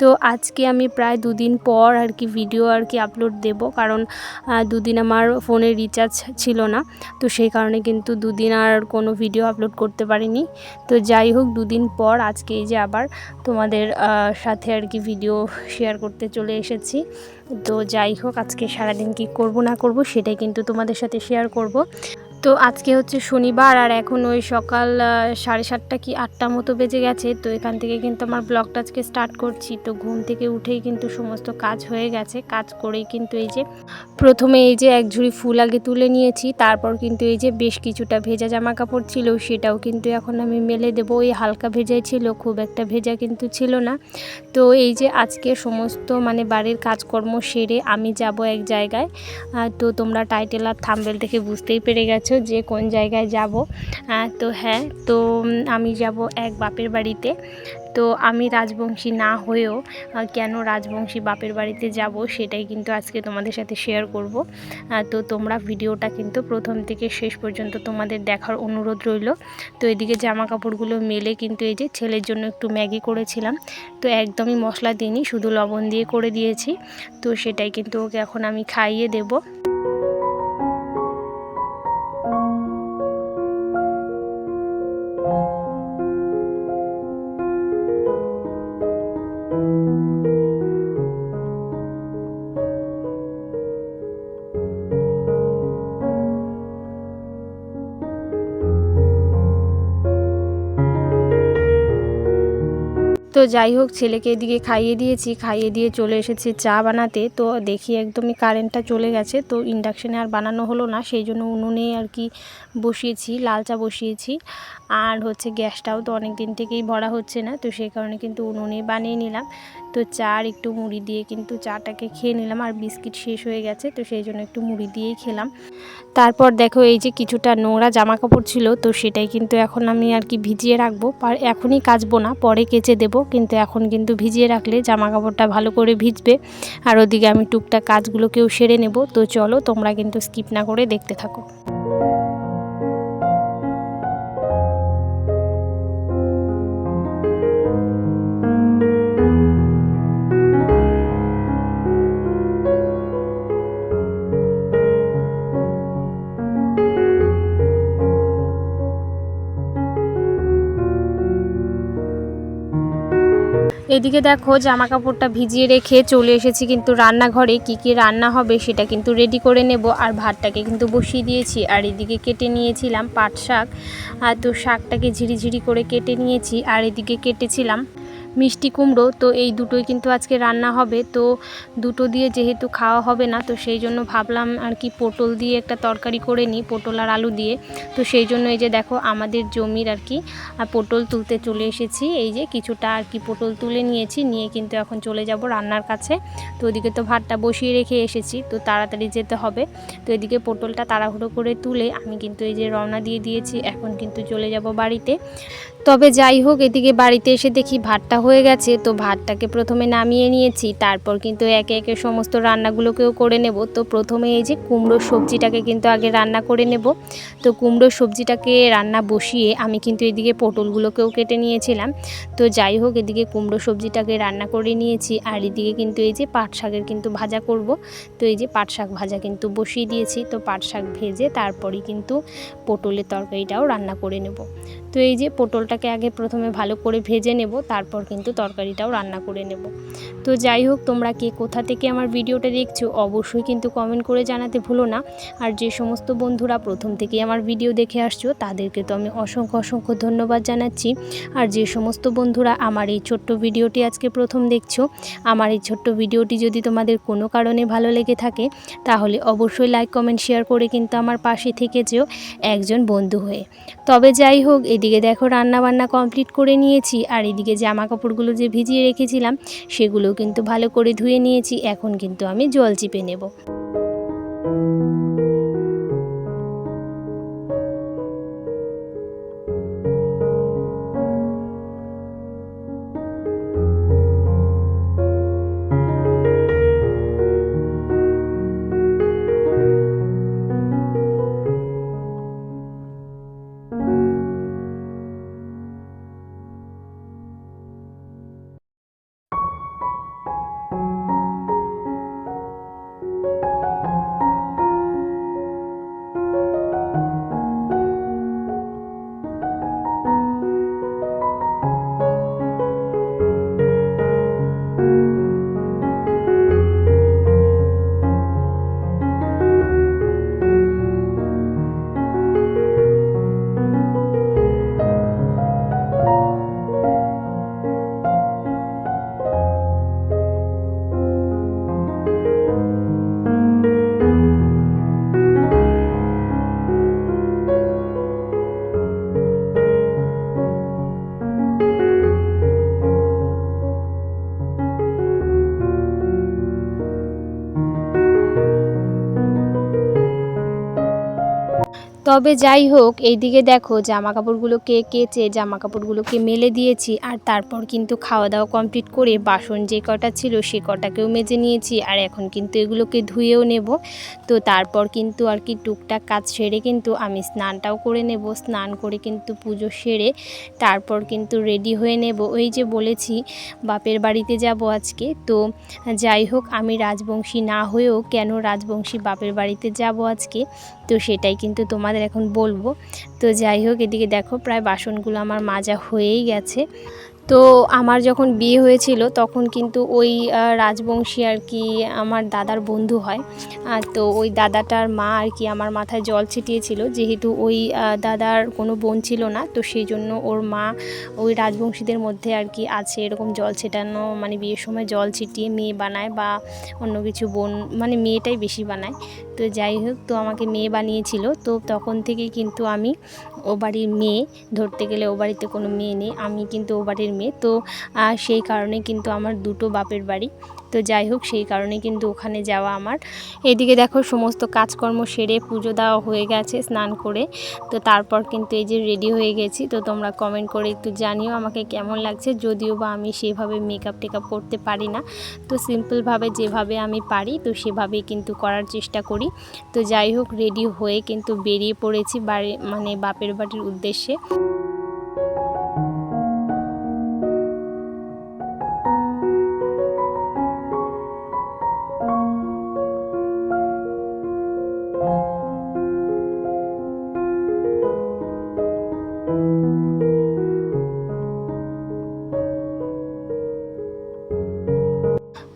তো আজকে আমি প্রায় দুদিন পর আর কি ভিডিও আর কি আপলোড দেব। কারণ দুদিন আমার ফোনে রিচার্জ ছিল না। তো সেই কারণে কিন্তু দুদিন আর কোনো ভিডিও আপলোড করতে পারিনি। তো যাই হোক, দুদিন পর আজকে এই যে আবার তোমাদের সাথে আর কি ভিডিও শেয়ার করতে চলে এসেছি। তো যাই হোক, আজকে সারাদিন কি করব না করব সেটাই কিন্তু তোমাদের সাথে শেয়ার করব। তো আজকে হচ্ছে শনিবার আর এখন ওই সকাল সাড়ে সাতটা কি আটটা মতো বেজে গেছে। তো এখান থেকে কিন্তু আমার ব্লগটা আজকে স্টার্ট করছি। তো ঘুম থেকে উঠেই কিন্তু সমস্ত কাজ হয়ে গেছে। কাজ করেই কিন্তু এই যে প্রথমে এই যে এক ঝুড়ি ফুল আগে তুলে নিয়েছি, তারপর কিন্তু এই যে বেশ কিছুটা ভেজা জামা কাপড় ছিল, সেটাও কিন্তু এখন আমি মেলে দেবো। ওই হালকা ভেজাই ছিল, খুব একটা ভেজা কিন্তু ছিল না। তো এই যে আজকে সমস্ত মানে বাড়ির কাজকর্ম সেরে আমি যাব এক জায়গায়। তো তোমরা টাইটেল আর থাম্বেল দেখে বুঝতেই পেরে গেছো। যে কোন জায়গায় যাব। তো হ্যাঁ তো আমি যাব এক বাপের বাড়িতে। তো আমি রাজবংশী না হয়েও কেন রাজবংশী বাপের বাড়িতে যাব সেটাই কিন্তু আজকে তোমাদের সাথে শেয়ার করব। তো তোমরা ভিডিওটা কিন্তু প্রথম থেকে শেষ পর্যন্ত তোমাদের দেখার অনুরোধ রইল। তো এদিকে জামা কাপড়গুলো মেলে কিন্তু এই যে ছেলের জন্য একটু ম্যাগি করেছিলাম। তো একদমই মশলা দিইনি, শুধু লবণ দিয়ে করে দিয়েছি। তো সেটাই কিন্তু ওকে এখন আমি খাইয়ে দেবো। তো যাই হোক, ছেলেকে এদিকে খাইয়ে দিয়েছি, খাইয়ে দিয়ে চলে এসেছি চা বানাতে। তো দেখি একদমই কারেন্টটা চলে গেছে, তো ইন্ডাকশানে আর বানানো হলো না, সেই জন্য উনুনে আর কি বসিয়েছি, লাল চা বসিয়েছি। আর হচ্ছে গ্যাসটাও তো অনেক দিন থেকেই ভরা হচ্ছে না, তো সেই কারণে কিন্তু উনুনে বানিয়ে নিলাম। তো চা আর একটু মুড়ি দিয়ে কিন্তু চাটাকে খেয়ে নিলাম আর বিস্কিট শেষ হয়ে গেছে, তো সেই জন্য একটু মুড়ি দিয়েই খেলাম। তারপর দেখো এই যে কিছুটা নোংরা জামা কাপড় ছিল, তো সেটাই কিন্তু এখন আমি আর কি ভিজিয়ে রাখব। এখনই কাচবো না, পরে কেচে দেবো, কিন্তু এখন কিন্তু ভিজিয়ে রাখলে জামা কাপড়টা ভালো করে ভিজবে। আর ওদিকে আমি টুকটাক কাজগুলোকেও সেরে নেব, তো চলো তোমরা কিন্তু স্কিপ না করে দেখতে থাকো। এদিকে দেখো জামা কাপড়টা ভিজিয়ে রেখে চলে এসেছি কিন্তু রান্নাঘরে কি কি রান্না হবে সেটা কিন্তু রেডি করে নেব। আর ভাতটাকে কিন্তু বসিয়ে দিয়েছি। আর এদিকে কেটে নিয়েছিলাম পাট শাক। আর তো শাকটাকে ঝিরিঝিরি করে কেটে নিয়েছি। আর এদিকে কেটেছিলাম মিষ্টি কুমড়ো, তো এই দুটোই কিন্তু আজকে রান্না হবে। তো দুটো দিয়ে যেহেতু খাওয়া হবে না, তো সেই জন্য ভাবলাম আর কি পটল দিয়ে একটা তরকারি করে নিই, পটল আর আলু দিয়ে। তো সেই জন্য এই যে দেখো আমাদের জমির আর কি পটল তুলতে চলে এসেছি। এই যে কিছুটা আর কি পটল তুলে নিয়েছি, নিয়ে কিন্তু এখন চলে যাব রান্নার কাছে। তো ওদিকে তো ভাতটা বসিয়ে রেখে এসেছি, তো তাড়াতাড়ি যেতে হবে। তো এদিকে পটলটা তাড়াহুড়ো করে তুলে আমি কিন্তু এই যে রওনা দিয়ে দিয়েছি, এখন কিন্তু চলে যাব বাড়িতে। তবে যাই হোক, এদিকে বাড়িতে এসে দেখি ভাতটা হয়ে গেছে, তো ভাতটাকে প্রথমে নামিয়ে নিয়েছি, তারপর কিন্তু একে একে সমস্ত রান্নাগুলোকেও করে নেব। তো প্রথমে এই যে কুমড়োর সবজিটাকে কিন্তু আগে রান্না করে নেব। তো কুমড়োর সবজিটাকে রান্না বসিয়ে আমি কিন্তু এদিকে পটলগুলোকেও কেটে নিয়েছিলাম। তো যাই হোক, এদিকে কুমড়ো সবজিটাকে রান্না করে নিয়েছি, আর এদিকে কিন্তু এই যে পাট শাকের কিন্তু ভাজা করব। তো এই যে পাট শাক ভাজা কিন্তু বসিয়ে দিয়েছি, তো পাট শাক ভেজে তারপরেই কিন্তু পটলের তরকারিটাও রান্না করে নেব। তো এই যে পটলটাকে আগে প্রথমে ভালো করে ভেজে নেব, তারপর কিন্তু তরকারিটাও রান্না করে নেব। তো যাই হোক, তোমরা কে কোথা থেকে আমার ভিডিওটা দেখছ অবশ্যই কিন্তু কমেন্ট করে জানাতে ভুলো না। আর যে সমস্ত বন্ধুরা প্রথম থেকেই আমার ভিডিও দেখে আসছো, তাদেরকে তো আমি অসংখ্য অসংখ্য ধন্যবাদ জানাচ্ছি। আর যে সমস্ত বন্ধুরা আমার এই ছোট্ট ভিডিওটি আজকে প্রথম দেখছ, আমার এই ছোট্ট ভিডিওটি যদি তোমাদের কোনো কারণে ভালো লেগে থাকে, তাহলে অবশ্যই লাইক, কমেন্ট, শেয়ার করে কিন্তু আমার পাশে থেকে যেও একজন বন্ধু হয়ে। তবে যাই হোক এদিকে দেখো রান্না বান্না কমপ্লিট করে নিয়েছি, আর এদিকে জামা কাপড়গুলো যে ভিজিয়ে রেখেছিলাম সেগুলো কিন্তু ভালো করে ধুয়ে নিয়েছি, এখন কিন্তু আমি জল চিপে নেব। তবে যাই হোক, এইদিকে দেখো জামা কাপড়গুলোকে কেচে জামা কাপড়গুলোকে মেলে দিয়েছি আর তারপর কিন্তু খাওয়া দাওয়া কমপ্লিট করে বাসন যে কটা ছিল সে কটাকেও মেজে নিয়েছি আর এখন কিন্তু এগুলোকে ধুয়েও নেব। তো তারপর কিন্তু আর কি টুকটাক কাজ সেরে কিন্তু আমি স্নানটাও করে নেব, স্নান করে কিন্তু পুজো সেরে তারপর কিন্তু রেডি হয়ে নেব। ওই যে বলেছি, বাপের বাড়িতে যাব আজকে। তো যাই হোক, আমি রাজবংশী না হয়েও কেন রাজবংশী বাপের বাড়িতে যাব আজকে? তো সেটাই কিন্তু তোমাদের এখন বলব। তো যাই হোক এদিকে দেখো প্রায় বাসনগুলো আমার মাজা হয়েই গেছে। তো আমার যখন বিয়ে হয়েছিল, তখন কিন্তু ওই রাজবংশী আর কি আমার দাদার বন্ধু হয়। তো ওই দাদাটার মা আর কি আমার মাথায় জল ছিটিয়েছিল। যেহেতু ওই দাদার কোনো বোন ছিল না, তো সেই জন্য ওর মা ওই রাজবংশীদের মধ্যে আর কি আছে এরকম জল ছেটানো মানে বিয়ের সময় জল ছিটিয়ে মেয়ে বানায় বা অন্য কিছু বোন মানে মেয়েটাই বেশি বানায়। তো যাই হোক, তো আমাকে মেয়ে বানিয়েছিল। তো তখন থেকেই কিন্তু আমি ও বাড়ির মেয়ে, ধরতে গেলে ও বাড়িতে কোনো মেয়ে নেই, আমি কিন্তু ও বাড়ির মেয়ে। তো সেই কারণে কিন্তু আমার দুটো বাপের বাড়ি। তো যাই হোক, সেই কারণে কিন্তু ওখানে যাওয়া আমার। এদিকে দেখো, সমস্ত কাজকর্ম সেরে পুজো দেওয়া হয়ে গেছে, স্নান করে। তো তারপর কিন্তু এই যে রেডি হয়ে গেছি। তো তোমরা কমেন্ট করে একটু জানিও আমাকে কেমন লাগছে। যদিও বা আমি সেভাবে মেকআপ টেকআপ করতে পারি না। তো সিম্পলভাবে যেভাবে আমি পারি, তো সেভাবেই কিন্তু করার চেষ্টা করি। তো যাই হোক রেডি হয়ে কিন্তু বেরিয়ে পড়েছি বাড়ি মানে বাপের বাড়ির উদ্দেশ্যে।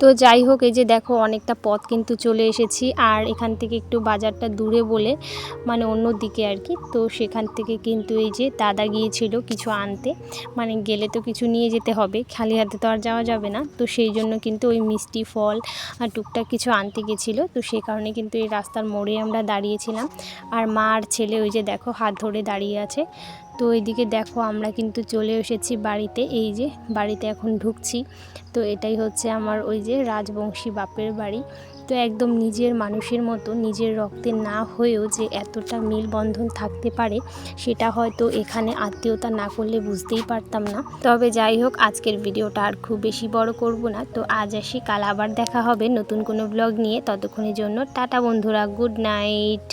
তো যাই হোক, এই যে দেখো অনেকটা পথ কিন্তু চলে এসেছি। আর এখান থেকে একটু বাজারটা দূরে বলে মানে অন্য দিকে আর কি। তো সেখান থেকে কিন্তু এই যে দাদা গিয়েছিল কিছু আনতে। মানে গেলে তো কিছু নিয়ে যেতে হবে, খালি হাতে তো আর যাওয়া যাবে না। তো সেই জন্য কিন্তু ওই মিষ্টি ফল আর টুকটাক কিছু আনতে গেছিল। তো সেই কারণে কিন্তু এই রাস্তার মোড়ে আমরা দাঁড়িয়েছিলাম। আর মা আর ছেলে ওই যে দেখো হাত ধরে দাঁড়িয়ে আছে। তো এইদিকে দেখো আমরা কিন্তু চলে এসেছি বাড়িতে, এই যে বাড়িতে এখন ঢুকছি। তো এটাই হচ্ছে আমার ওই যে রাজবংশী বাপের বাড়ি। তো একদম নিজের মানুষের মতো, নিজের রক্তের না হয়েও যে এতটা মেলবন্ধন থাকতে পারে, সেটা হয়তো এখানে আত্মীয়তা না করলে বুঝতেই পারতাম না। তবে যাই হোক, আজকের ভিডিওটা আর খুব বেশি বড় করব না। তো আজ আসি, কাল আবার দেখা হবে নতুন কোনো ব্লগ নিয়ে। ততক্ষণের জন্য টাটা বন্ধুরা গুড নাইট